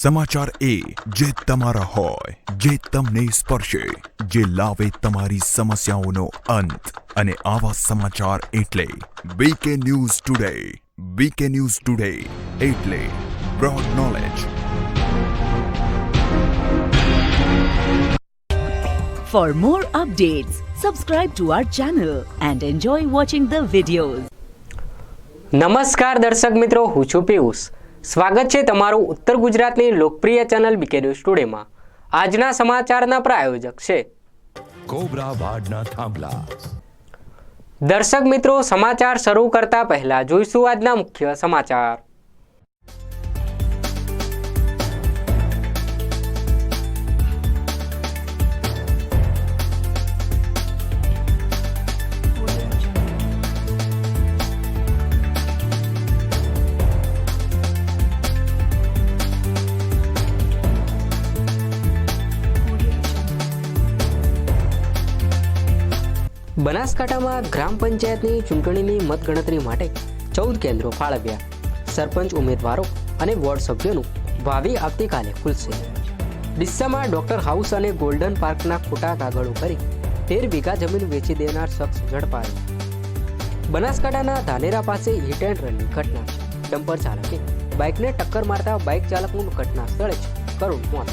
સમાચાર એ જે તમારા હોય જે તમને સ્પર્શે જે લાવે તમારી સમસ્યાઓનો અંત અને આવા સમાચાર એટલે B K news today B K news today એટલે broad knowledge For more updates, subscribe to our channel and enjoy watching the videos. નમસ્કાર દર્શક મિત્રો હું છું પિયુષ સ્વાગત છે તમારું ઉત્તર ગુજરાતની લોકપ્રિય ચેનલ બીકે ન્યૂઝ ટુડેમાં. આજના સમાચારના પ્રાયોજક છે. કોબરા વાડના થાંભલા. દર્શક મિત્રો સમાચાર શરૂ કરતા પહેલા જોઈશું આજના મુખ્ય સમાચાર. બનાસકાંઠામાં ગ્રામ પંચાયતની ચૂંટણીની મતગણતરી માટે ચૌદ કેન્દ્રો ફાળવ્યા. સરપંચ ઉમેદવારો અને વોર્ડ સભ્યોનું ભાવિ આવતીકાલે ખુલશે. ડિસ્સામાં ડોક્ટર હાઉસ અને ગોલ્ડન પાર્કના ખોટા કાગળો કરી તેર વીઘા જમીન વેચી દેનાર શખ્સ ઝડપાયો. બનાસકાંઠાના ધાનેરા પાસે હિટ એન્ડ રનની ઘટના ડમ્પર ચાલકે બાઇકને ટક્કર મારતા બાઇક ચાલકનું ઘટના સ્થળે જ કરુણ મોત.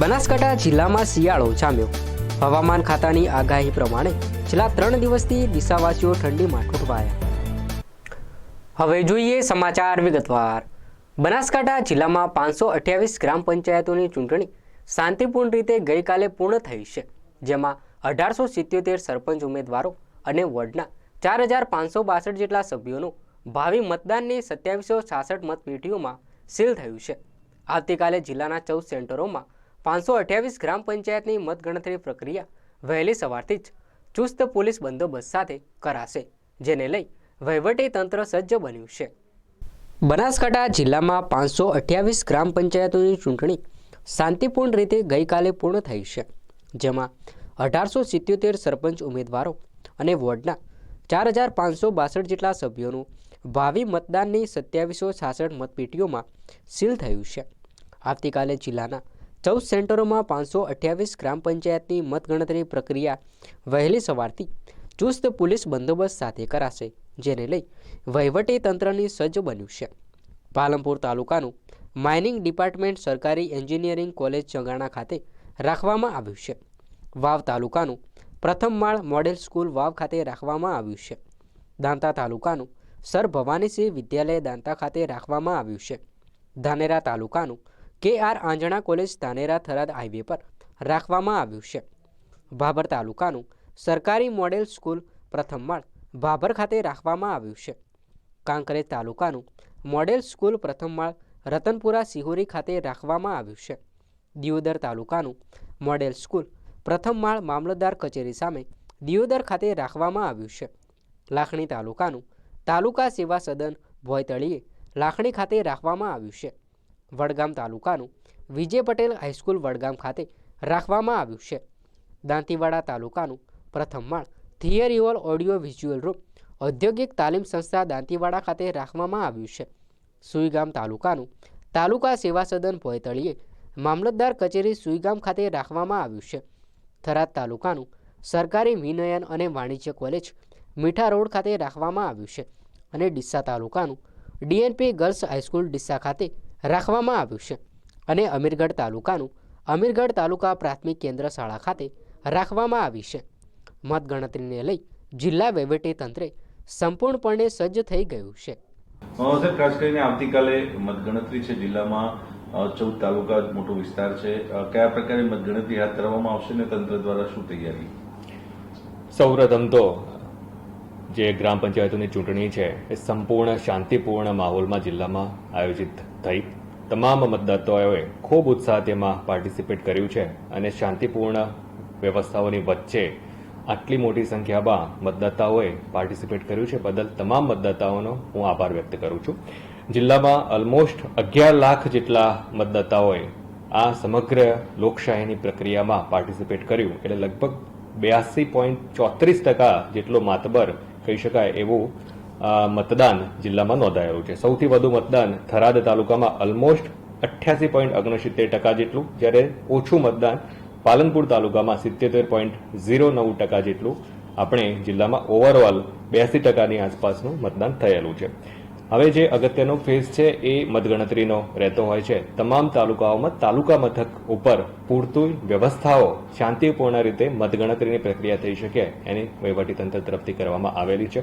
બનાસકાંઠા જિલ્લામાં શિયાળો જામ્યો. હવામાન ખાતાની આગાહી પ્રમાણે છેલ્લા ત્રણ દિવસથી દિશાવાસીઓ ઠંડીમાં ઠૂંઠવાયા. હવે જોઈએ સમાચાર વિગતવાર. બનાસકાંઠા જિલ્લામાં પાંચસો અઠ્યાવીસ ગ્રામ પંચાયતોની ચૂંટણી શાંતિપૂર્ણ રીતે ગઈકાલે પૂર્ણ થઈ છે, જેમાં અઢારસો સિત્યોતેર સરપંચ ઉમેદવારો અને વોર્ડના ચાર હજાર પાંચસો બાસઠ જેટલા સભ્યોનું ભાવિ મતદાનની સત્યાવીસો છાસઠ મતપેટીઓમાં સીલ થયું છે. આવતીકાલે જિલ્લાના ચૌદ સેન્ટરોમાં પાંચસો અઠ્યાવીસ ગ્રામ પંચાયતની મતગણતરી પ્રક્રિયા વહેલી સવારથી જ ચુસ્ત પોલીસ બંદોબસ્ત સાથે કરાશે, જેને લઈ વહીવટી તંત્ર સજ્જ બન્યું છે. બનાસકાંઠા જિલ્લામાં પાંચસો અઠ્યાવીસ ગ્રામ પંચાયતોની ચૂંટણી શાંતિપૂર્ણ રીતે ગઈકાલે પૂર્ણ થઈ છે, જેમાં અઢારસો સિત્યોતેર સરપંચ ઉમેદવારો અને વોર્ડના ચાર હજાર પાંચસો બાસઠ જેટલા સભ્યોનું ભાવિ મતદાનની સત્યાવીસો છાસઠ મતપેટીઓમાં સીલ થયું છે. આવતીકાલે જિલ્લાના ચૌદ સેન્ટરોમાં પાંચસો અઠ્યાવીસ ગ્રામ પંચાયતની મતગણતરી પ્રક્રિયા વહેલી સવારથી ચુસ્ત પોલીસ બંદોબસ્ત સાથે કરાશે, જેને લઈ વહીવટી તંત્રની સજ્જ બન્યું છે. પાલનપુર તાલુકાનું માઇનિંગ ડિપાર્ટમેન્ટ સરકારી એન્જિનિયરિંગ કોલેજ ચગાણા ખાતે રાખવામાં આવ્યું છે. વાવ તાલુકાનું પ્રથમ માળ મોડેલ સ્કૂલ વાવ ખાતે રાખવામાં આવ્યું છે. દાંતા તાલુકાનું સર ભવાનીસિંહ વિદ્યાલય દાંતા ખાતે રાખવામાં આવ્યું છે. ધાનેરા તાલુકાનું K R Anjana college Dhanera Tharad highway પર રાખવામાં આવ્યું છે. ભાભર તાલુકાનું સરકારી મોડેલ સ્કૂલ પ્રથમ માળ ભાભર ખાતે રાખવામાં આવ્યું છે. કાંકરેજ તાલુકાનું મોડેલ સ્કૂલ પ્રથમ માળ રતનપુરા સિહોરી ખાતે રાખવામાં આવ્યું છે. દિયોદર તાલુકાનું મોડેલ સ્કૂલ પ્રથમ માળ મામલતદાર કચેરી સામે દિયોદર ખાતે રાખવામાં આવ્યું છે. લાખણી તાલુકાનું તાલુકા સેવા સદન ભોયતળીએ લાખણી ખાતે રાખવામાં આવ્યું છે. વડગામ તાલુકાનું વિજય પટેલ હાઈસ્કૂલ વડગામ ખાતે રાખવામાં આવ્યું છે. દાંતીવાડા તાલુકાનું પ્રથમ માળ થિયરીઓલ ઓડિયો વિઝ્યુઅલ રૂમ ઔદ્યોગિક તાલીમ સંસ્થા દાંતીવાડા ખાતે રાખવામાં આવ્યું છે. સુઈગામ તાલુકાનું તાલુકા સેવા સદન ભોયતળીએ મામલતદાર કચેરી સુઈગામ ખાતે રાખવામાં આવ્યું છે. થરાદ તાલુકાનું સરકારી વિનયન અને વાણિજ્ય કોલેજ મીઠા રોડ ખાતે રાખવામાં આવ્યું છે અને ડીસા તાલુકાનું ડીએનપી ગર્લ્સ હાઈસ્કૂલ ડીસા ખાતે રાખવામાં આવ્યું છે અને અમીરગઢ તાલુકાનું અમીરગઢ તાલુકા પ્રાથમિક કેન્દ્ર શાળા ખાતે રાખવામાં આવી છે. મતગણતરીને લઈ જિલ્લા વહીવટી તંત્રે સંપૂર્ણપણે સજ્જ થઈ ગયું છે. સાહેબ ખાસ કરીને આવતીકાલે મતગણતરી છે જિલ્લામાં. ચૌદ તાલુકા મોટો વિસ્તાર છે. કયા પ્રકારે મતગણતરી હાથ ધરવામાં આવશે ને તંત્ર દ્વારા શું તૈયારી? સૌપ્રથમ તો જે ગ્રામ પંચાયતોની ચૂંટણી છે એ સંપૂર્ણ શાંતિપૂર્ણ માહોલમાં જિલ્લામાં આયોજિત થઈ તમામ મતદાતાઓએ ખૂબ ઉત્સાહ તેમાં પાર્ટિસિપેટ કર્યું છે અને શાંતિપૂર્ણ વ્યવસ્થાઓની વચ્ચે આટલી મોટી સંખ્યામાં મતદાતાઓએ પાર્ટિસિપેટ કર્યું છે. બદલ તમામ મતદાતાઓનો હું આભાર વ્યક્ત કરું છું. જિલ્લામાં ઓલમોસ્ટ અગિયાર લાખ જેટલા મતદાતાઓએ આ સમગ્ર લોકશાહીની પ્રક્રિયામાં પાર્ટિસિપેટ કર્યું. એટલે લગભગ બ્યાસી પોઈન્ટ ચોત્રીસ ટકા જેટલો માતબર કહી શકાય એવું મતદાન જિલ્લામાં નોંધાયેલું છે. સૌથી વધુ મતદાન થરાદ તાલુકામાં ઓલમોસ્ટ અઠ્યાસી પોઈન્ટ ઓગણસિત્તેર ટકા જેટલું, જ્યારે ઓછું મતદાન પાલનપુર તાલુકામાં સિત્તેર પોઈન્ટ ઝીરો નવ ટકા જેટલું. આપણે જિલ્લામાં ઓવરઓલ બ્યાસી ટકાની આસપાસનું મતદાન થયેલું છે. હવે જે અગત્યનો ફેઝ છે એ મતગણતરીનો રહેતો હોય છે. તમામ તાલુકાઓમાં તાલુકા મથક ઉપર પૂરતી વ્યવસ્થાઓ શાંતિપૂર્ણ રીતે મતગણતરીની પ્રક્રિયા થઈ શકે એની વહીવટીતંત્ર તરફથી કરવામાં આવેલી છે.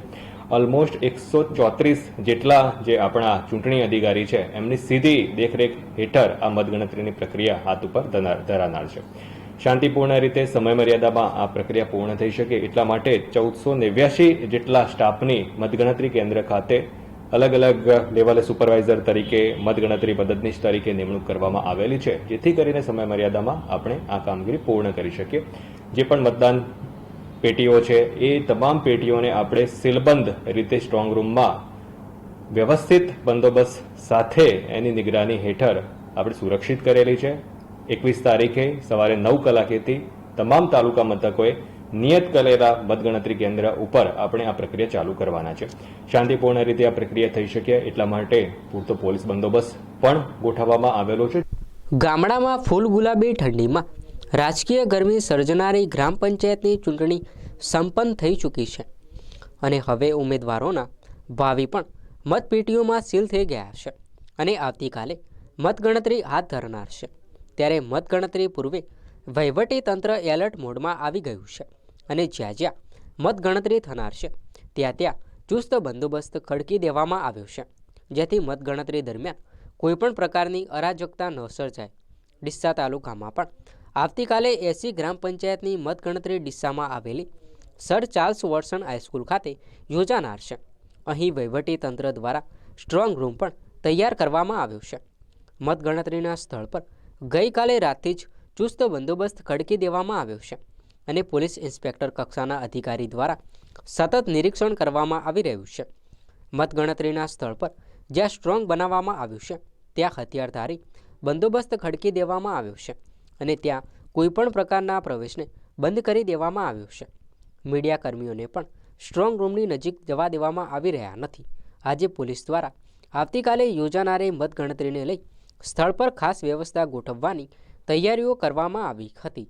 ઓલમોસ્ટ એકસો ચોત્રીસ જેટલા જે આપણા ચૂંટણી અધિકારી છે, એમની સીધી દેખરેખ હેઠળ આ મતગણતરીની પ્રક્રિયા હાથ ઉપર ધરાનાર છે. શાંતિપૂર્ણ રીતે સમયમર્યાદામાં આ પ્રક્રિયા પૂર્ણ થઈ શકે એટલા માટે ચૌદસો નેવ્યાસી જેટલા સ્ટાફની મતગણતરી કેન્દ્ર ખાતે અલગ અલગ લેવલે સુપરવાઇઝર તરીકે, મતગણતરી મદદનીશ તરીકે નિમણૂક કરવામાં આવેલી છે. જેથી કરીને સમય મર્યાદામાં આપણે આ કામગીરી પૂર્ણ કરી શકીએ. જે પણ મતદાન પેટીઓ છે, એ તમામ પેટીઓને આપણે સીલબંધ રીતે સ્ટ્રોંગ રૂમમાં વ્યવસ્થિત બંદોબસ્ત સાથે એની નિગરાની હેઠળ આપણે સુરક્ષિત કરેલી છે. એકવીસ તારીખે સવારે નવ કલાકેથી તમામ તાલુકા મથકોએ નિયત કરેલા મતગણતરી કેન્દ્ર ઉપર આપણે આ પ્રક્રિયા ચાલુ કરવાના છે. શાંતિપૂર્ણ રીતે આ પ્રક્રિયા થઈ શકે એટલા માટે પૂરતો પોલીસ બંદોબસ્ત પણ ગોઠવવામાં આવેલો છે. ગામડામાં ફૂલ ગુલાબી ઠંડીમાં રાજકીય ગરમી સર્જનારી ગ્રામ પંચાયતની ચૂંટણી સંપન્ન થઈ ચૂકી છે અને હવે ઉમેદવારોના ભાવિ પણ મતપેટીઓમાં સીલ થઈ ગયા છે અને આવતીકાલે મતગણતરી હાથ ધરનાર છે. ત્યારે મતગણતરી પૂર્વે તંત્ર એલર્ટ મોડમાં આવી ગયું છે અને જ્યાં જ્યાં મતગણતરી થનાર છે, ત્યાં ત્યાં ચુસ્ત બંદોબસ્ત ખડકી દેવામાં આવ્યો છે. જેથી મતગણતરી દરમિયાન કોઈપણ પ્રકારની અરાજકતા ન સર્જાય. ડિસ્સા તાલુકામાં પણ આવતીકાલે એસી ગ્રામ પંચાયતની મતગણતરી ડિસ્સામાં આવેલી સર ચાર્લ્સ વોટસન હાઈસ્કૂલ ખાતે યોજાનાર છે. અહીં તંત્ર દ્વારા સ્ટ્રોંગ રૂમ પણ તૈયાર કરવામાં આવ્યો છે. મતગણતરીના સ્થળ પર ગઈકાલે રાતથી જ ચુસ્ત બંદોબસ્ત ખડકી દેવામાં આવ્યો છે અને પોલીસ ઇન્સ્પેક્ટર કક્ષાના અધિકારી દ્વારા સતત નિરીક્ષણ કરવામાં આવી રહ્યું છે. મતગણતરીના સ્થળ પર જ્યાં સ્ટ્રોંગ બનાવવામાં આવ્યું છે, ત્યાં હથિયારધારી બંદોબસ્ત ખડકી દેવામાં આવ્યો છે અને ત્યાં કોઈપણ પ્રકારના પ્રવેશને બંધ કરી દેવામાં આવ્યો છે. મીડિયા કર્મીઓને પણ સ્ટ્રોંગ રૂમની નજીક જવા દેવામાં આવી રહ્યા નથી. આજે પોલીસ દ્વારા આવતીકાલે યોજાનારી મતગણતરીને લઈ સ્થળ પર ખાસ વ્યવસ્થા ગોઠવવાની તૈયારીઓ કરવામાં આવી હતી.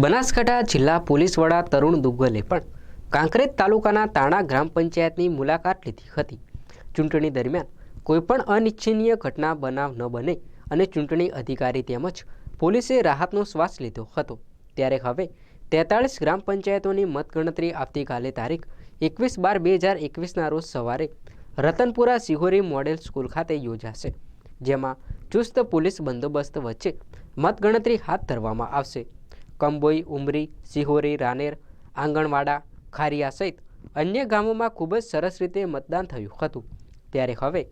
બનાસકાંઠા જિલ્લા પોલીસ વડા તરુણ દુગ્ગલે પણ કાંકરેજ તાલુકાના તાણા ગ્રામ પંચાયતની મુલાકાત લીધી હતી. ચૂંટણી દરમિયાન કોઈપણ અનિચ્છનીય ઘટના બનાવ ન બને અને ચૂંટણી અધિકારી તેમજ પોલીસે રાહતનો શ્વાસ લીધો હતો. ત્યારે હવે તેતાળીસ ગ્રામ પંચાયતોની મતગણતરી આવતીકાલે તારીખ એકવીસ બાર બે હજાર એકવીસના રોજ સવારે રતનપુરા સિહોરી મોડેલ સ્કૂલ ખાતે યોજાશે, જેમાં ચુસ્ત પોલીસ બંદોબસ્ત વચ્ચે મતગણતરી હાથ ધરવામાં આવશે. કંબોઈ, ઉમરી, સિહોરી, રાનેર, આંગણવાડા, ખારિયા સહિત અન્ય ગામોમાં ખૂબ જ સરસ રીતે મતદાન થયું હતું. ત્યારે હવે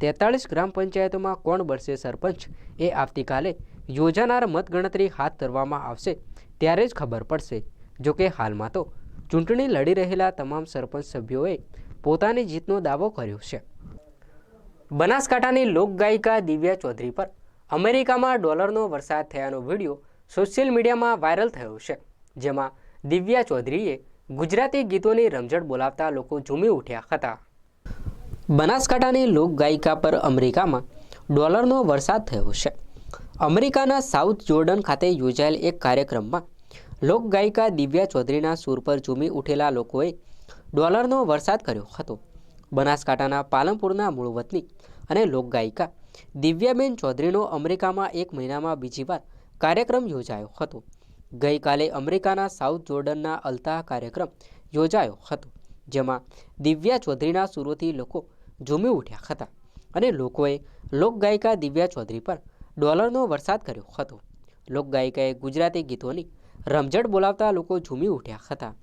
તેતાળીસ ગ્રામ પંચાયતોમાં કોણ બનશે સરપંચ એ આવતીકાલે યોજાનાર મતગણતરી હાથ ધરવામાં આવશે ત્યારે જ ખબર પડશે. જોકે હાલમાં તો ચૂંટણી લડી રહેલા તમામ સરપંચ સભ્યોએ પોતાની જીતનો દાવો કર્યો છે. બનાસકાંઠાની લોકગાયિકા દિવ્યા ચૌધરી પર અમેરિકામાં ડોલરનો વરસાદ થયાનો વીડિયો સોશિયલ મીડિયામાં વાયરલ થયો છે. જેમાં દિવ્યા ચૌધરીએ ગુજરાતી ગીતોની રમઝટ બોલાવતા લોકો ઝૂમી ઉઠ્યા હતા. બનાસકાંઠાની લોકગાયિકા પર અમેરિકામાં ડોલરનો વરસાદ થયો છે. અમેરિકાના સાઉથ જોર્ડન ખાતે યોજાયેલ એક કાર્યક્રમમાં લોકગાયિકા દિવ્યા ચૌધરીના સૂર પર ઝૂમી ઉઠેલા લોકોએ ડોલરનો વરસાદ કર્યો હતો. બનાસકાંઠાના પાલનપુરના મૂળ વતની અને લોકગાયિકા દિવ્યાબેન ચૌધરીનો અમેરિકામાં એક મહિનામાં બીજી વાર કાર્યક્રમ યોજાયો હતો. ગઈકાલે અમેરિકાના સાઉથ જોર્ડનના અલતા કાર્યક્રમ યોજાયો હતો, જેમાં દિવ્યા ચૌધરીના સુરોથી લોકો ઝૂમી ઉઠ્યા હતા અને લોકોએ લોકગાયિકા દિવ્યા ચૌધરી પર ડોલરનો વરસાદ કર્યો હતો. લોકગાયિકાએ ગુજરાતી ગીતોની રમઝટ બોલાવતા લોકો ઝૂમી ઉઠ્યા હતા.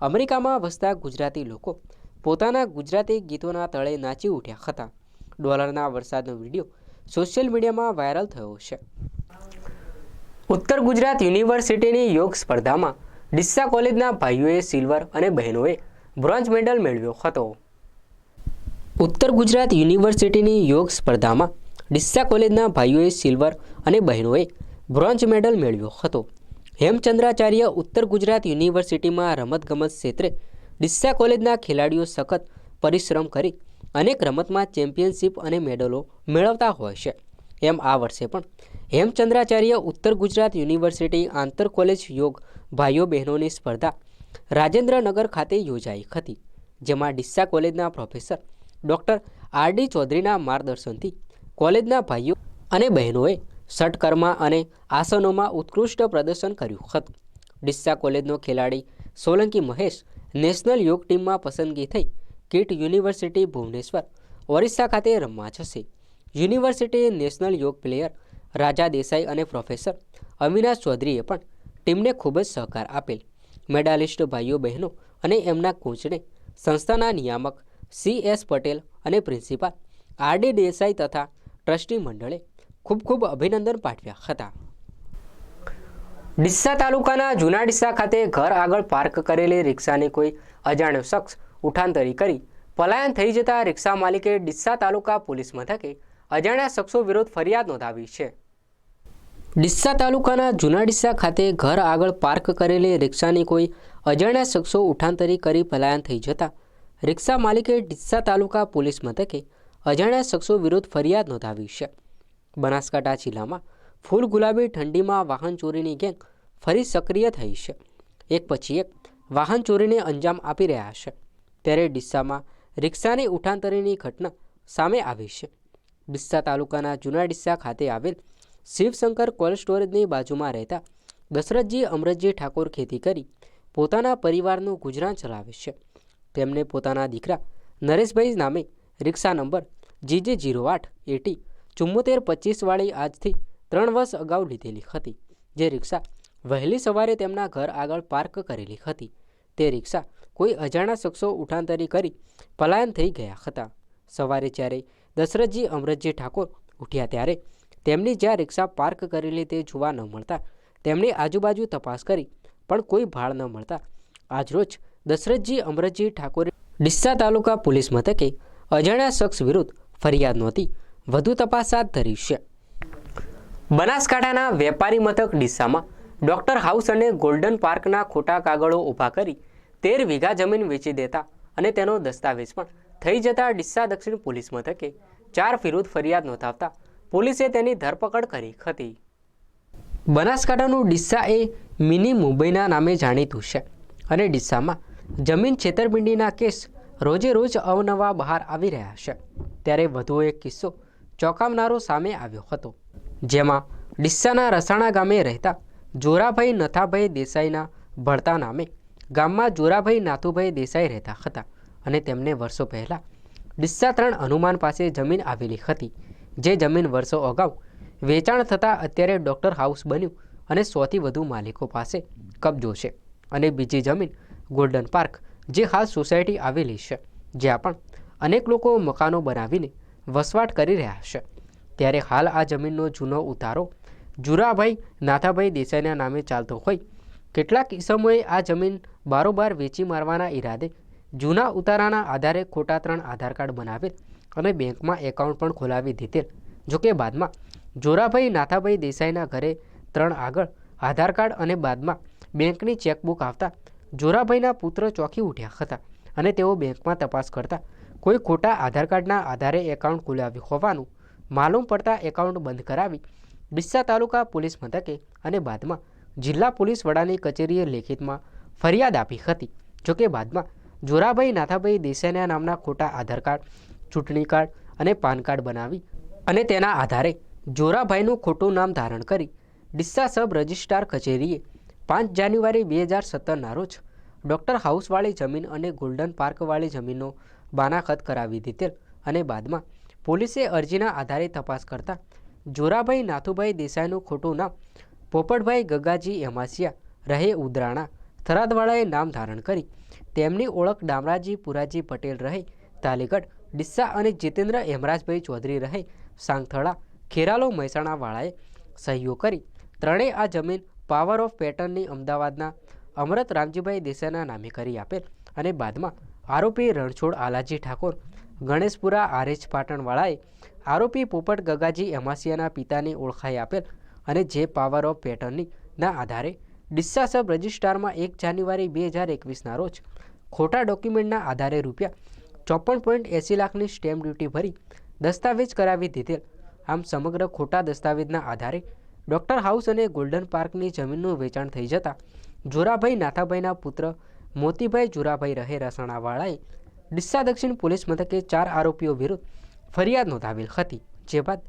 અમેરિકામાં વસતા ગુજરાતી લોકો પોતાના ગુજરાતી ગીતોના તળે નાચી ઉઠ્યા હતા. ડોલરના વરસાદનો વીડિયો સોશિયલ મીડિયામાં વાયરલ થયો છે. ઉત્તર ગુજરાત યુનિવર્સિટીની યોગ સ્પર્ધામાં ડિસ્સા કોલેજના ભાઈઓએ સિલ્વર અને બહેનોએ બ્રોન્ઝ મેડલ મેળવ્યો હતો. ઉત્તર ગુજરાત યુનિવર્સિટીની યોગ સ્પર્ધામાં ડિસ્સા કોલેજના ભાઈઓએ સિલ્વર અને બહેનોએ બ્રોન્ઝ મેડલ મેળવ્યો હતો. હેમચંદ્રાચાર્ય ઉત્તર ગુજરાત યુનિવર્સિટીમાં રમતગમત ક્ષેત્રે ડિસ્સા કોલેજના ખેલાડીઓ સખત પરિશ્રમ કરી અનેક રમતમાં ચેમ્પિયનશિપ અને મેડલો મેળવતા હોય છે. એમ આ વર્ષે પણ હેમચંદ્રાચાર્ય ઉત્તર ગુજરાત યુનિવર્સિટી આંતર કોલેજ યોગ ભાઈઓ બહેનોની સ્પર્ધા રાજેન્દ્રનગર ખાતે યોજાઈ હતી, જેમાં ડિસ્સા કોલેજના પ્રોફેસર ડૉક્ટર આર ડી ચૌધરીના માર્ગદર્શનથી કોલેજના ભાઈઓ અને બહેનોએ ષટકર્મા અને આસનોમાં ઉત્કૃષ્ટ પ્રદર્શન કર્યું હતું. ડિસ્સા કોલેજનો ખેલાડી સોલંકી મહેશ નેશનલ યોગ ટીમમાં પસંદગી થઈ કીટ યુનિવર્સિટી ભુવનેશ્વર, ઓરિસ્સા ખાતે રમવા જશે. University national yoga player Raja Desai અને પ્રોફેસર અવિનાશ ચૌધરીએ પણ ટીમને ખૂબ જ સહકાર આપેલ. મેડાલિસ્ટ ભાઈઓ બહેનો અને એમના કોચને સંસ્થાના નિયામક સી એસ પટેલ અને પ્રિન્સિપાલ આર ડી દેસાઈ તથા ટ્રસ્ટી મંડળે ખૂબ ખૂબ અભિનંદન પાઠવ્યા હતા. ડિસ્સા તાલુકાના જૂના ડિસ્સા ખાતે ઘર આગળ પાર્ક કરેલી રિક્ષાને કોઈ અજાણ્યો શખ્સ ઉઠાંતરી કરી પલાયન થઈ જતા રિક્ષા માલિકે ડિસ્સા તાલુકા પોલીસ મથકે અજાણ્યા શખ્સો વિરુદ્ધ ફરિયાદ નોંધાવી છે. ડિસ્સા તાલુકાના જૂના ડિસ્સા ખાતે ઘર આગળ પાર્ક કરેલી રિક્ષાની કોઈ અજાણ્યા શખ્સો ઉઠાંતરી કરી પલાયન થઈ જતા રિક્ષા માલિકે ડિસ્સા તાલુકા પોલીસ મથકે અજાણ્યા શખ્સો વિરુદ્ધ ફરિયાદ નોંધાવી છે. બનાસકાંઠા જિલ્લામાં ફૂલ ગુલાબી ઠંડીમાં વાહન ચોરીની ગેંગ ફરી સક્રિય થઈ છે. એક પછી એક વાહન ચોરીને અંજામ આપી રહ્યા છે. ત્યારે ડિસ્સામાં રિક્ષાની ઉઠાંતરીની ઘટના સામે આવી છે. ડિસ્સા તાલુકાના જૂના ડિસ્સા ખાતે આવેલ શિવશંકર કોલ્ડ સ્ટોરેજની બાજુમાં રહેતા દશરથજી અમરતજી ઠાકોર ખેતી કરી પોતાના પરિવારનું ગુજરાન ચલાવે છે. તેમને પોતાના દીકરા નરેશભાઈ નામે રિક્ષા નંબર જીજે જીરો આઠ એટી ચુમ્મોતેર પચીસવાળી આજથી ત્રણ વર્ષ અગાઉ લીધેલી હતી, જે રિક્ષા વહેલી સવારે તેમના ઘર આગળ પાર્ક કરેલી હતી. તે રિક્ષા કોઈ અજાણા શખ્સો ઉઠાંતરી કરી પલાયન થઈ ગયા હતા. સવારે જ્યારે દશરથજી અમરતજી ઠાકોર ઉઠ્યા ત્યારે તેમની જ્યાં રિક્ષા પાર્ક કરેલી તે જોવા ન મળતા તેમણે આજુબાજુ તપાસ કરી પણ કોઈ ભાળ ન મળતા આજરોજ દશરથજી અમરતજી ઠાકોરે ડિસ્સા તાલુકા પોલીસ મથકે અજાણ્યા શખ્સ વિરુદ્ધ ફરિયાદ નોંધી વધુ તપાસ હાથ ધરી છે. બનાસકાંઠાના વેપારી મથક ડિસ્સામાં ડોક્ટર હાઉસ અને ગોલ્ડન પાર્કના ખોટા કાગળો ઊભા કરી તેર વીઘા જમીન વેચી દેતા અને તેનો દસ્તાવેજ પણ થઈ જતા ડિસ્સા દક્ષિણ પોલીસ મથકે ચાર વિરુદ્ધ ફરિયાદ નોંધાવતા પોલીસે તેની ધરપકડ કરી હતી. બનાસકાંઠાનું ડિસ્સા એ મિની મુંબઈના નામે જાણીતું છે અને ડિસ્સામાં જમીન છેતરપિંડીના કેસ રોજે રોજ અવનવા બહાર આવી રહ્યા છે. ત્યારે વધુ એક કિસ્સો ચોંકાવનારો સામે આવ્યો હતો. જેમાં ડિસ્સાના રસાણા ગામે રહેતા જોરાભાઈ નથાભાઈ દેસાઈના ભળતા નામે ગામમાં જોરાભાઈ, નાથુભાઈ દેસાઈ રહેતા હતા અને તેમને વર્ષો પહેલાં ડિસ્સા ત્રણ હનુમાન પાસે જમીન આવેલી હતી. જે જમીન વર્ષો અગાઉ વેચાણ થતાં અત્યારે ડૉક્ટર હાઉસ બન્યું અને સોથી વધુ માલિકો પાસે કબજો છે અને બીજી જમીન ગોલ્ડન પાર્ક, જે હાલ સોસાયટી આવેલી છે, જ્યાં પણ અનેક લોકો મકાનો બનાવીને વસવાટ કરી રહ્યા છે. ત્યારે હાલ આ જમીનનો જૂનો ઉતારો જુરાભાઈ, નાથાભાઈ દેસાઈના નામે ચાલતો હોય, કેટલાક ઇસમોએ આ જમીન બારોબાર વેચી મારવાના ઈરાદે જૂના ઉતારાના આધારે ખોટા ત્રણ આધાર કાર્ડ બનાવેલ અને બેંકમાં એકાઉન્ટ પણ ખોલાવી દીધેલ જોકે બાદમાં જોરાભાઈ નાથાભાઈ દેસાઈના ઘરે ત્રણ આગળ આધાર કાર્ડ અને બાદમાં બેંકની ચેકબુક આવતા જોરાભાઈના પુત્ર ચોંકી ઉઠ્યા હતા અને તેઓ બેંકમાં તપાસ કરતા કોઈ ખોટા આધાર કાર્ડના આધારે એકાઉન્ટ ખોલાવ્યું હોવાનું માલુમ પડતા એકાઉન્ટ બંધ કરાવી ડિસ્સા તાલુકા પોલીસ મથકે અને બાદમાં જિલ્લા પોલીસ વડાની કચેરીએ લેખિતમાં ફરિયાદ આપી હતી. જોકે બાદમાં જોરાભાઈ નાથાભાઈ દેસાઈના નામના ખોટા આધાર કાર્ડ, ચૂંટણી કાર્ડ અને પાન કાર્ડ બનાવી અને તેના આધારે જોરાભાઈનું ખોટું નામ ધારણ કરી ડિસ્સા સબ રજિસ્ટ્રાર કચેરીએ પાંચ જાન્યુઆરી બે હજાર સત્તરના રોજ ડૉક્ટર હાઉસવાળી જમીન અને ગોલ્ડન પાર્કવાળી જમીનનો બાનાખત કરાવી દીધેલ અને બાદમાં પોલીસે અરજીના આધારે તપાસ કરતા જોરાભાઈ નાથુભાઈ દેસાઈનું ખોટું નામ પોપટભાઈ ગગાજી એમાસિયા, રહે ઉદરાણા થરાદવાળાએ નામ ધારણ કરી. તેમની ઓળખ ડામરાજી પુરાજી પટેલ રહે, તાલીગઢ ડિસ્સા અને જીતેન્દ્ર હેમરાજભાઈ ચૌધરી રહે સાંગથળા ખેરાલો મહેસાણાવાળાએ સહીઓ કરી. ત્રણેય આ જમીન પાવર ઓફ પેટર્નની અમદાવાદના અમરત રામજીભાઈ દેસાઈના નામે કરી આપેલ અને બાદમાં આરોપી રણછોડ આલાજી ઠાકોર, ગણેશપુરા આરેજ પાટણવાળાએ આરોપી પોપટ ગગાજી એમાસિયાના પિતાને ઓળખાઈ આપેલ અને જે પાવર ઓફ પેટર્નની ના આધારે ડિસ્સા સબ રજિસ્ટ્રારમાં એક જાન્યુઆરી બે હજાર એકવીસના રોજ ખોટા ડોક્યુમેન્ટના આધારે રૂપિયા ચોપન પોઈન્ટ એંસી લાખની સ્ટેમ્પ ડ્યુટી ભરી દસ્તાવેજ કરાવી દીધેલ. આમ સમગ્ર ખોટા દસ્તાવેજના આધારે ડૉક્ટર હાઉસ અને ગોલ્ડન પાર્કની જમીનનું વેચાણ થઈ જતાં જોરાભાઈ નાથાભાઈના પુત્ર મોતીભાઈ જોરાભાઈ રહે રસાણાવાળાએ ડિસ્સા દક્ષિણ પોલીસ મથકે ચાર આરોપીઓ વિરુદ્ધ ફરિયાદ નોંધાવેલ હતી. જે બાદ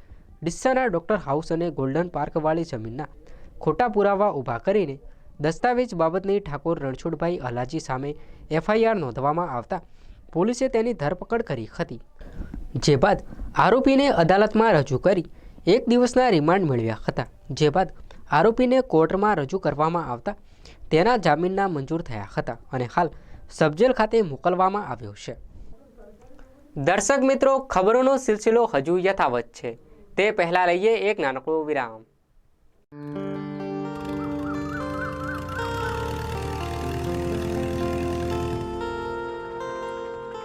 ડિસ્સાના ડૉક્ટર હાઉસ અને ગોલ્ડન પાર્કવાળી જમીનના ખોટા પુરાવા ઊભા કરીને દસ્તાવેજ બાબતની ઠાકોર રણછોડભાઈ અલાજી સામે એફઆઈઆર નોંધવામાં આવતા પોલીસે તેની ધરપકડ કરી હતી. જે બાદ આરોપીને અદાલતમાં રજૂ કરી એક દિવસના રિમાન્ડ મેળવ્યા હતા. જે બાદ આરોપીને કોર્ટમાં રજૂ કરવામાં આવતા તેના જામીનના મંજૂર થયા હતા અને હાલ સબજેલ ખાતે મોકલવામાં આવ્યો છે. દર્શક મિત્રો, ખબરોનો સિલસિલો હજુ યથાવત છે. તે પહેલાં લઈએ એક નાનકડો વિરામ.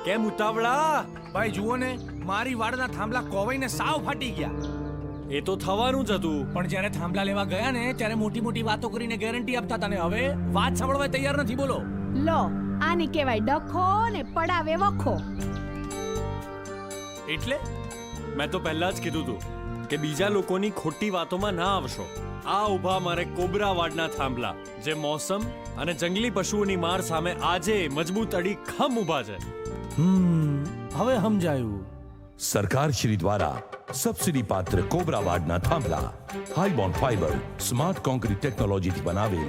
કેમ ઉતાવળા? ભાઈ જુઓ ને મારી વાડના થાંભલા કોવાઈને સાવ ફાટી ગયા. એ તો થવાનું જ હતું. પણ જ્યારે થાંભલા લેવા ગયા ને ત્યારે મોટી મોટી વાતો કરીને ગેરંટી આપતા હતા ને. હવે વાત સાંભળવા તૈયાર નથી બોલો. લો આને કહેવાય ડખો ને પડાવે વખો. એટલે? મેં તો પહેલા જ કીધું હતું કે બીજા લોકોની ખોટી વાતોમાં ના આવશો. આ ઊભા મારે કોબરા વાડના થાંભલા જે મોસમ અને જંગલી પશુઓની માર સામે આજે મજબૂત અડી ખમ ઊભા છે. હમ હવે સમજાયું. સરકાર શ્રી દ્વારા સબસિડી પાત્ર કોબરાવાડના થાંભલા હાઈબોન્ડ ફાઈબર સ્માર્ટ કોન્ક્રીટ ટેકનોલોજીથી બનાવેલ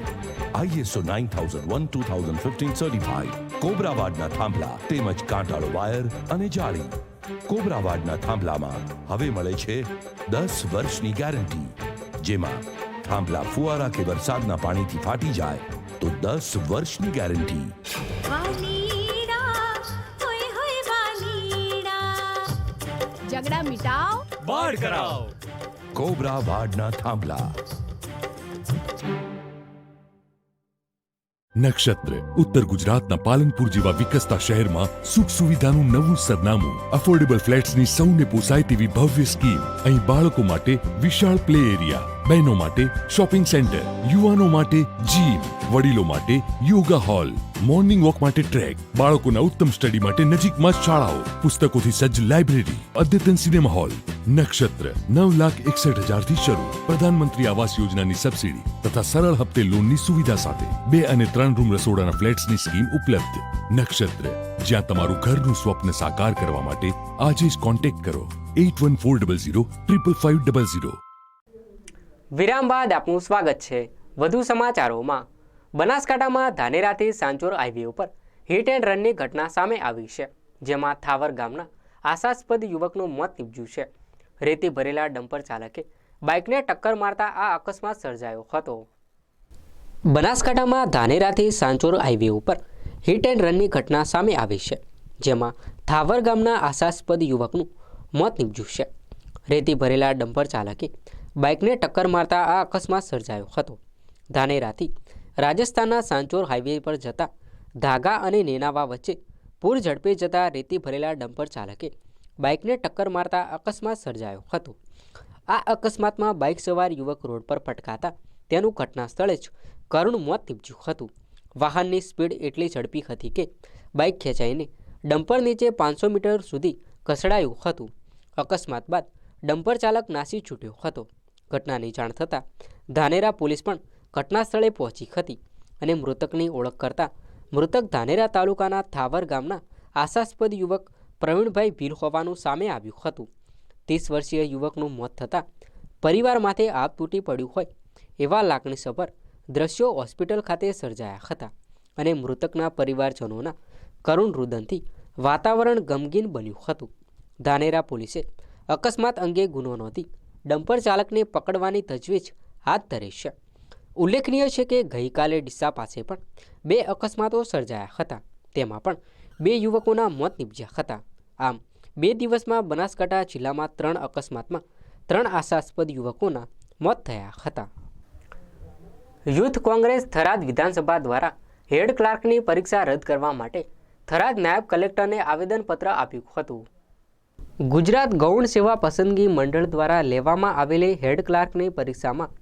I S O nine thousand one two thousand fifteen certified કોબરાવાડના થાંભલા તેમજ કાંટાળો વાયર અને જાળી. કોબરાવાડના થાંભલામાં હવે મળે છે દસ વર્ષની ગેરંટી. જેમાં થાંભલા ફુવારા કે વરસાદના પાણીથી ફાટી જાય તો દસ વર્ષની ગેરંટી. ઝઘડા મિટાવ. બાળ કરાવ. કોબરાવાડના થાંભલા. નક્ષત્ર ઉત્તર ગુજરાતના પાલનપુર જેવા વિકસતા શહેરમાં સુખ સુવિધાનું નવું સરનામું અફોર્ડેબલ ફ્લેટ્સની સૌને પોસાય તેવી ભવ્ય સ્કીમ અહીં બાળકો માટે વિશાળ પ્લે એરિયા બહેનો માટે શોપિંગ સેન્ટર, યુવાનો માટે જીમ, વડીલો માટે યોગા હોલ, મોર્નિંગ વોક માટે ટ્રેક, બાળકોના ઉત્તમ સ્ટડી માટે નજીકમાં શાળાઓ, પુસ્તકોથી સજ્જ લાઇબ્રેરી, અદ્યતન સિનેમા હોલ. નક્ષત્ર નવ લાખ એકસઠ હજારથી શરૂ. પ્રધાનમંત્રી આવાસ યોજનાની સબસિડી તથા સરળ હપ્તે લોનની સુવિધા સાથે બે અને ત્રણ રૂમ રસોડાના ફ્લેટ્સની સ્કીમ ઉપલબ્ધ. નક્ષત્ર, જ્યાં તમારું ઘરનું સ્વપ્ન સાકાર કરવા માટે આજે જ કોન્ટેક્ટ કરો. At one four double zero, triple five double zero. વિરામ બાદ આપનું સ્વાગત છે વધુ સમાચારોમાં. બનાસકાંઠામાં ધાનેરાથી સાંચોર હાઈવે ઉપર હિટ એન્ડ રનની ઘટના સામે આવી છે, જેમાં થાવર ગામના આશાસ્પદ યુવકનું મોત નીપજ્યું છે. રેતી ભરેલા ડમ્પર ચાલકે બાઇકને ટક્કર મારતા આ અકસ્માત સર્જાયો હતો. બનાસકાંઠામાં ધાનેરાથી સાંચોર હાઈવે ઉપર હિટ એન્ડ રનની ઘટના સામે આવી છે, જેમાં થાવર ગામના આશાસ્પદ યુવકનું મોત નીપજ્યું છે. રેતી ભરેલા ડમ્પર ચાલકે બાઇકને ટક્કર મારતા આ અકસ્માત સર્જાયો હતો. ધાનેરાથી રાજસ્થાનના સાંચોર હાઈવે પર જતા ધાગા અને નેનાવા વચ્ચે પૂર ઝડપે જતા રેતી ભરેલા ડમ્પર ચાલકે બાઇકને ટક્કર મારતા અકસ્માત સર્જાયો હતો. આ અકસ્માતમાં બાઇક સવાર યુવક રોડ પર પટકાતા તેનું ઘટના સ્થળે જ કરુણ મોત નીપજ્યું હતું. વાહનની સ્પીડ એટલી ઝડપી હતી કે બાઇક ખેંચાઈને ડમ્પર નીચે પાંચસો મીટર સુધી ઘસડાયું હતું. અકસ્માત બાદ ડમ્પર ચાલક નાસી છૂટ્યો હતો. ઘટનાની જાણ થતાં ધાનેરા પોલીસ પણ ઘટના સ્થળે પહોંચી હતી અને મૃતકની ઓળખ કરતા મૃતક ધાનેરા તાલુકાના થાવર ગામના આશાસ્પદ યુવક પ્રવીણભાઈ ભીલ હોવાનું સામે આવ્યું હતું. ત્રીસ વર્ષીય યુવકનું મોત થતાં પરિવાર માથે આગ તૂટી પડ્યું હોય એવા લાગણીસભર દ્રશ્યો હોસ્પિટલ ખાતે સર્જાયા હતા અને મૃતકના પરિવારજનોના કરુણ રુદનથી વાતાવરણ ગમગીન બન્યું હતું. ધાનેરા પોલીસે અકસ્માત અંગે ગુનો નોંધી ડમ્પર ચાલકને પકડવાની તજવીજ હાથ ધરી છે. ઉલ્લેખનીય છે કે ગઈકાલે ડીસા પાસે પણ બે અકસ્માતો સર્જાયા હતા. તેમાં પણ બે યુવકોના મોત નીપજ્યા હતા. આમ, બે દિવસમાં બનાસકાંઠા જિલ્લામાં ત્રણ અકસ્માતમાં ત્રણ આશાસ્પદ યુવકોના મોત થયા હતા. યુથ કોંગ્રેસ થરાદ વિધાનસભા દ્વારા હેડ ક્લાર્કની પરીક્ષા રદ કરવા માટે થરાદ નાયબ કલેક્ટરને આવેદનપત્ર આપ્યું હતું. ગુજરાત ગૌણ સેવા પસંદગી મંડળ દ્વારા લેવામાં આવેલી હેડ ક્લાર્કની પરીક્ષામાં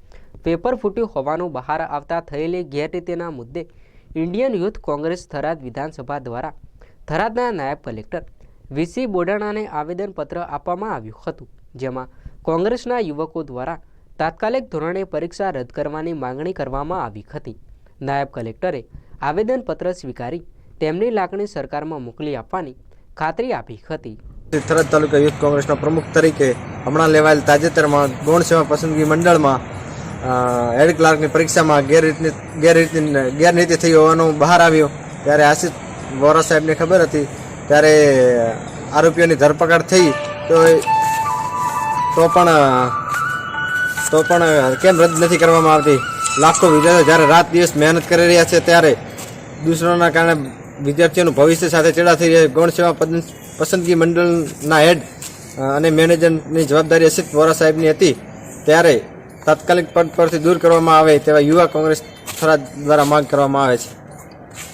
પેપર ફૂટ્યું હોવાનું બહાર આવતા થયેલી ગેરરીતિના મુદ્દે ઇન્ડિયન યુથ કોંગ્રેસ થરાદ વિધાનસભા દ્વારા થરાદના નાયબ કલેક્ટર વીસી બોડાણાને આવેદનપત્ર આપવામાં આવ્યું હતું, જેમાં કોંગ્રેસના યુવકો દ્વારા તાત્કાલિક ધોરણે પરીક્ષા રદ કરવાની માંગણી કરવામાં આવી હતી. નાયબ કલેક્ટરે આવેદનપત્ર સ્વીકારી તેમની લાગણી સરકારમાં મોકલી આપવાની ખાતરી આપી હતી. થરાદ તાલુકા યુથ કોંગ્રેસના પ્રમુખ તરીકે હમણાં લેવાયેલ તાજેતરમાં ગૌણ સેવા પસંદગી મંડળમાં હેડ ક્લાર્કની પરીક્ષામાં ગેરરીતની ગેરરીતિ ગેરનીતિ થઈ હોવાનું બહાર આવ્યું. ત્યારે આશિષ વોરા સાહેબને ખબર હતી. ત્યારે આરોપીઓની ધરપકડ થઈ. તો તો પણ તો પણ કેમ રદ નથી કરવામાં આવતી? લાખો વિદ્યાર્થીઓ જ્યારે રાત દિવસ મહેનત કરી રહ્યા છે, ત્યારે દૂષણોના કારણે વિદ્યાર્થીઓનું ભવિષ્ય સાથે ચેડા થઈ રહ્યા ગૌણ સેવા પસંદગી મંડળના હેડ અને મેનેજરની જવાબદારી અસિત વોરા સાહેબની હતી. ત્યારે તાત્કાલિક પદ પરથી દૂર કરવામાં આવે તેવા યુવા કોંગ્રેસ થરાદ દ્વારા માંગ કરવામાં આવે છે.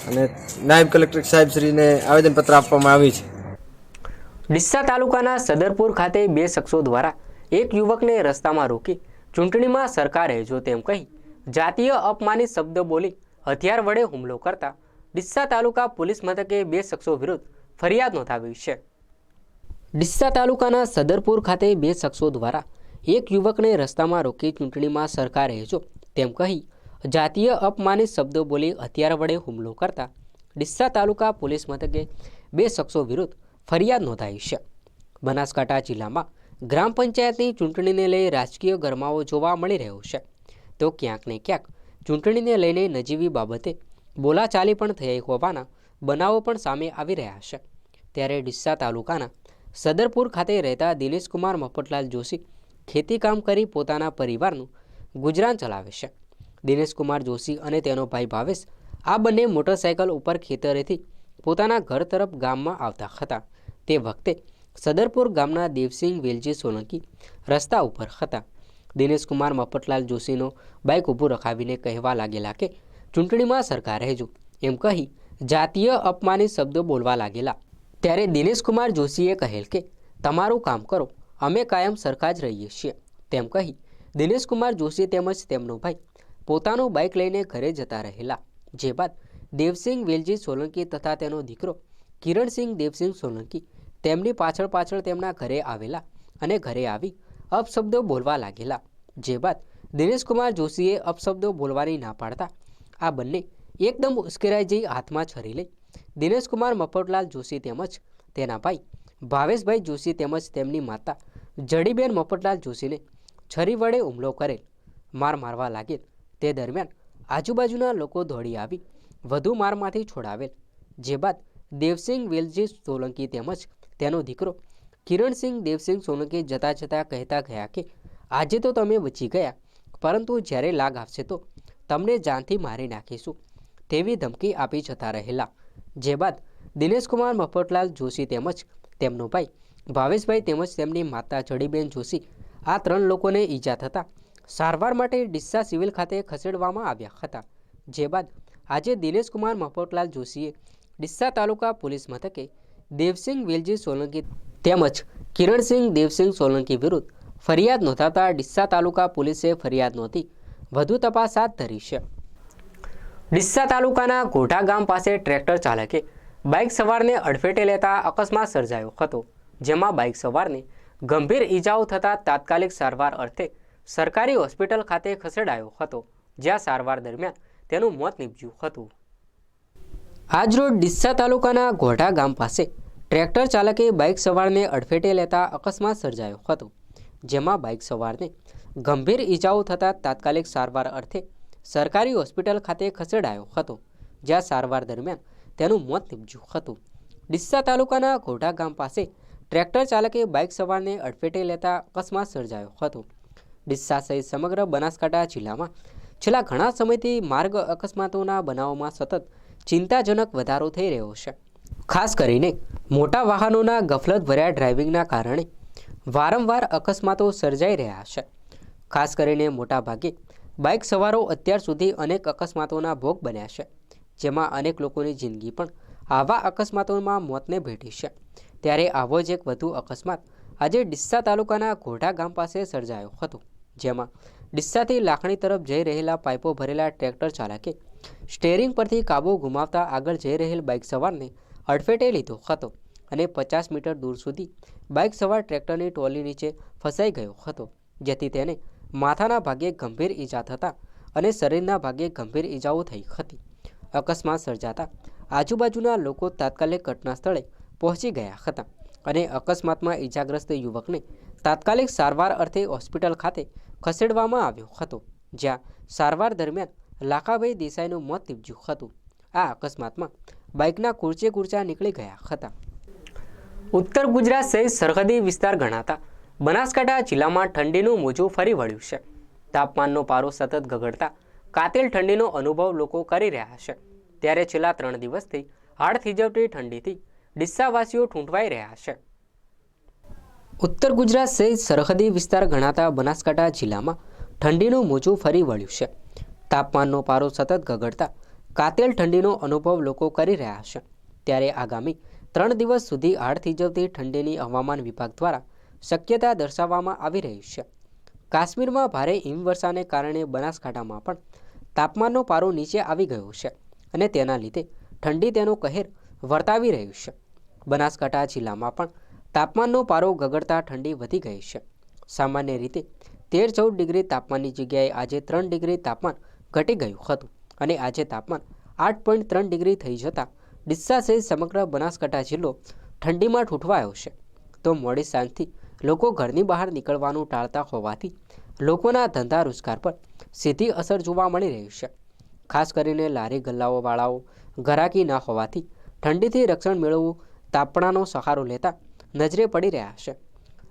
અને નાયબ કલેક્ટર સાહેબશ્રીને આવેદનપત્ર આપવામાં આવ્યું છે. ડીસા તાલુકાના સદરપુર ખાતે બે શખ્સો દ્વારા એક યુવકને રસ્તામાં રોકી ચૂંટણીમાં સરકારે જો તેમ કહી જાતીય અપમાનિત શબ્દ બોલી હથિયાર વડે હુમલો કરતા ડીસા તાલુકા પોલીસ મથકે બે શખ્સો વિરુદ્ધ ફરિયાદ નોંધાવી છે. ડીસા તાલુકાના સદરપુર ખાતે બે શખ્સો દ્વારા એક યુવકને રસ્તામાં રોકી ચૂંટણીમાં સરકારે જો તેમ કહી જાતીય અપમાનિત શબ્દો બોલી હથિયાર વડે હુમલો કરતા ડીસા તાલુકા પોલીસ મથકે બે શખ્સો વિરુદ્ધ ફરિયાદ નોંધાઈ છે. બનાસકાંઠા જિલ્લામાં ગ્રામ પંચાયતની ચૂંટણીને લઈ રાજકીય ગરમાવો જોવા મળી રહ્યો છે. તો ક્યાંક ને ક્યાંક ચૂંટણીને લઈને નજીવી બાબતે બોલાચાલી પણ થઈ હોવાના બનાવો પણ સામે આવી રહ્યા છે. ત્યારે ડીસા તાલુકાના સદરપુર ખાતે રહેતા દિનેશકુમાર મફતલાલ જોશી ખેતીકામ કરી પોતાના પરિવારનું ગુજરાન ચલાવે છે. દિનેશકુમાર જોશી અને તેનો ભાઈ ભાવેશ આ બંને મોટરસાયકલ ઉપર ખેતરેથી પોતાના ઘર તરફ ગામમાં આવતા હતા. તે વખતે સદરપુર ગામના દેવસિંહ વેલજી સોલંકી રસ્તા ઉપર હતા. દિનેશકુમાર મફતલાલ જોશીનો બાઇક ઊભું રખાવીને કહેવા લાગેલા કે, ચૂંટણીમાં સરકાર રહેજો. એમ કહી જાતીય અપમાનિત શબ્દો બોલવા લાગેલા ત્યારે દિનેશકુમાર જોશીએ કહેલ કે, તમારું કામ કરો, અમે કાયમ સરખા જ રહીએ છીએ. તેમ કહી દિનેશકુમાર જોશી તેમજ તેમનો ભાઈ પોતાનું બાઇક લઈને ઘરે જતા રહેલા. જે બાદ દેવસિંહ વેલજી સોલંકી તથા તેનો દીકરો કિરણસિંહ દેવસિંહ સોલંકી તેમની પાછળ પાછળ તેમના ઘરે આવેલા અને ઘરે આવી અપશબ્દો બોલવા લાગેલા. જે બાદ દિનેશકુમાર જોશીએ અપશબ્દો બોલવાની ના પાડતા આ બંને એકદમ ઉશ્કેરાઈ જઈ હાથમાં છરી લઈ દિનેશકુમાર મફતલાલ જોશી તેમજ તેના ભાઈ ભાવેશભાઈ જોશી તેમજ તેમની માતા જડીબેન મફતલાલ જોશીને છરી વડે હુમલો કરેલ. માર મારવા લાગેલ. તે દરમિયાન આજુબાજુના લોકો દોડી આવી વધુ મારમાંથી છોડાવેલ. જે બાદ દેવસિંહ વેલજી સોલંકી તેમજ તેનો દીકરો કિરણસિંહ દેવસિંહ સોલંકી જતા જતા કહેતા ગયા કે, આજે તો તમે બચી ગયા, પરંતુ જ્યારે લાગ આવશે તો તમને જાનથી મારી નાખીશું. તેવી ધમકી આપી જતા રહેલા જે બાદ દિનેશકુમાર મફતલાલ જોશી તેમજ તેમનો ભાઈ ભાવેશભાઈ તેમજ તેમની માતા જડીબેન જોશી આ ત્રણ લોકોને ઈજા થતાં સારવાર માટે ડિસ્સા સિવિલ ખાતે ખસેડવામાં આવ્યા હતા. જે બાદ આજે દિનેશકુમાર મફતલાલ જોશીએ ડિસ્સા તાલુકા પોલીસ મથકે દેવસિંહ વેલજી સોલંકી તેમજ કિરણસિંહ દેવસિંહ સોલંકી વિરુદ્ધ ફરિયાદ નોંધાતા ડિસ્સા તાલુકા પોલીસે ફરિયાદ નોંધી વધુ તપાસ હાથ ધરી છે. ડિસ્સા તાલુકાના ઘોટા ગામ પાસે ટ્રેક્ટર ચાલકે બાઇક સવારને અડફેટે લેતા અકસ્માત સર્જાયો હતો, જેમાં બાઇક સવારને ગંભીર ઈજાઓ થતાં તાત્કાલિક સારવાર અર્થે સરકારી હોસ્પિટલ ખાતે ખસેડાયો હતો, જ્યાં સારવાર દરમિયાન તેનું મોત નીપજ્યું હતું. આજરોજ ડિસ્સા તાલુકાના ઘોટા ગામ પાસે ટ્રેક્ટર ચાલકે બાઇક સવારને અડફેટે લેતા અકસ્માત સર્જાયો હતો, જેમાં બાઇક સવારને ગંભીર ઈજાઓ થતાં તાત્કાલિક સારવાર અર્થે સરકારી હોસ્પિટલ ખાતે ખસેડાયો હતો, જ્યાં સારવાર દરમિયાન તેનું મોત નીપજ્યું હતું. ડિસ્સા તાલુકાના ઘોડા ગામ પાસે ટ્રેક્ટર ચાલકે બાઇક સવારને અડફેટે લેતા અકસ્માત સર્જાયો હતો. ડિસ્સા સહિત સમગ્ર બનાસકાંઠા જિલ્લામાં છેલ્લા ઘણા સમયથી માર્ગ અકસ્માતોના બનાવોમાં સતત ચિંતાજનક વધારો થઈ રહ્યો છે. ખાસ કરીને મોટા વાહનોના ગફલત ભર્યા ડ્રાઇવિંગના કારણે વારંવાર અકસ્માતો સર્જાઈ રહ્યા છે. ખાસ કરીને મોટાભાગે બાઇક સવારો અત્યાર સુધી અનેક અકસ્માતોના ભોગ બન્યા છે, જેમાં અનેક લોકોની જિંદગી પણ આવા અકસ્માતોમાં મોતને ભેટી છે. ત્યારે આવો જ એક વધુ અકસ્માત આજે ડિસ્સા તાલુકાના ઘોઢા ગામ પાસે સર્જાયો હતો, જેમાં ડિસ્સાથી લાખણી તરફ જઈ રહેલા પાઇપો ભરેલા ટ્રેક્ટર ચાલકે સ્ટેરિંગ પરથી કાબુ ગુમાવતા આગળ જઈ રહેલ બાઇક સવારને અડફેટે લીધો હતો અને પચાસ મીટર દૂર સુધી બાઇક સવાર ટ્રેક્ટરની ટોલી નીચે ફસાઈ ગયો હતો, જેથી તેને માથાના ભાગે ગંભીર ઈજા થતાં અને શરીરના ભાગે ગંભીર ઈજાઓ થઈ હતી. અકસ્માત સર્જાતા આજુબાજુના લોકો તાત્કાલિક ઘટના સ્થળે પહોંચી ગયા હતા અને અકસ્માતમાં ઈજાગ્રસ્ત યુવકને તાત્કાલિક સારવાર અર્થે હોસ્પિટલ ખાતે ખસેડવામાં આવ્યો હતો, જ્યાં સારવાર દરમિયાન લાખાભાઈ દેસાઈનું મોત નીપજ્યું હતું. આ અકસ્માતમાં બાઇકના કુર્ચે કુર્ચા નીકળી ગયા હતા. ઉત્તર ગુજરાત સહિત સરહદી વિસ્તાર ગણાતા બનાસકાંઠા જિલ્લામાં ઠંડીનું મોજું ફરી વળ્યું છે. તાપમાનનો પારો સતત ગગડતા કાતિલ ઠંડીનો અનુભવ લોકો કરી રહ્યા છે. ત્યારે છેલ્લા ત્રણ દિવસથી હાડ થીજવતી ઠંડીથી ડિસ્સાવાસીઓ ઠૂંઠવાઈ રહ્યા છે. ઉત્તર ગુજરાત સહિત સરહદી વિસ્તાર ગણાતા બનાસકાંઠા જિલ્લામાં ઠંડીનું મોજું ફરી વળ્યું છે. તાપમાનનો પારો સતત ગગડતા કાતિલ ઠંડીનો અનુભવ લોકો કરી રહ્યા છે. ત્યારે આગામી ત્રણ દિવસ સુધી હાડ થીજવતી ઠંડીની હવામાન વિભાગ દ્વારા શક્યતા દર્શાવવામાં આવી રહી છે. કાશ્મીરમાં ભારે હિમવર્ષાને કારણે બનાસકાંઠામાં પણ તાપમાનનો પારો નીચે આવી ગયો છે અને તેના લીધે ઠંડી તેનો કહેર વર્તાવી રહ્યું છે. બનાસકાંઠા જિલ્લામાં પણ તાપમાનનો પારો ગગડતા ઠંડી વધી ગઈ છે. સામાન્ય રીતે તેર ચૌદ ડિગ્રી તાપમાનની જગ્યાએ આજે ત્રણ ડિગ્રી તાપમાન ઘટી ગયું હતું અને આજે તાપમાન આઠ પોઈન્ટ ત્રણ ડિગ્રી થઈ જતાં ડિસ્સા સહિત સમગ્ર બનાસકાંઠા જિલ્લો ઠંડીમાં ઠૂંઠવાયો છે. તો મોડી સાંજથી લોકો ઘરની બહાર નીકળવાનું ટાળતા હોવાથી લોકોના ધંધા રોજગાર પર સીધી અસર જોવા મળી રહી છે. ખાસ કરીને લારી ગલ્લાઓવાળાઓ ઘરાકી ન હોવાથી ઠંડીથી રક્ષણ મેળવવું તાપણાનો સહારો લેતા નજરે પડી રહ્યા છે.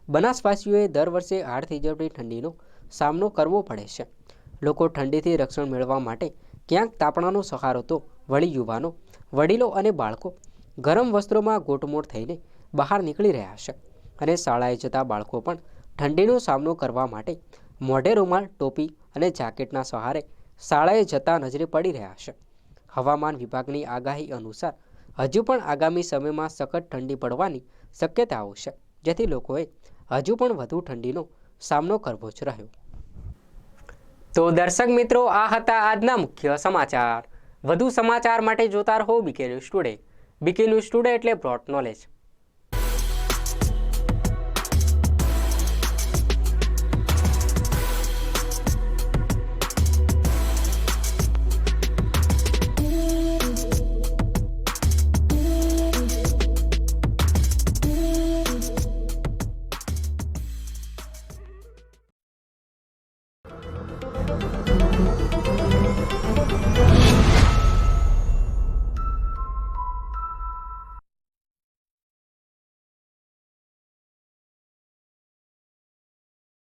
બનાસવાસીઓએ દર વર્ષે હાડ જેટલી ઠંડીનો સામનો કરવો પડે છે. લોકો ઠંડીથી રક્ષણ મેળવવા માટે ક્યાંક તાપણાનો સહારો તો વળી યુવાનો, વડીલો અને બાળકો ગરમ વસ્ત્રોમાં ગોટમોટ થઈને બહાર નીકળી રહ્યા છે. અને શાળાએ જતા બાળકો પણ ઠંડીનો સામનો કરવા માટે મોઢે રૂમાલ ટોપી અને જાકેટના સહારે શાળાએ જતા નજરે પડી રહ્યા છે. હવામાન વિભાગની આગાહી અનુસાર હજુ પણ આગામી સમયમાં સખત ઠંડી પડવાની શક્યતાઓ છે, જેથી લોકોએ હજુ પણ વધુ ઠંડીનો સામનો કરવો જ રહ્યો. તો દર્શક મિત્રો, આ હતા આજના મુખ્ય સમાચાર. વધુ સમાચાર માટે જોતા રહો BK news today. BK news today એટલે બ્રોડ નોલેજ.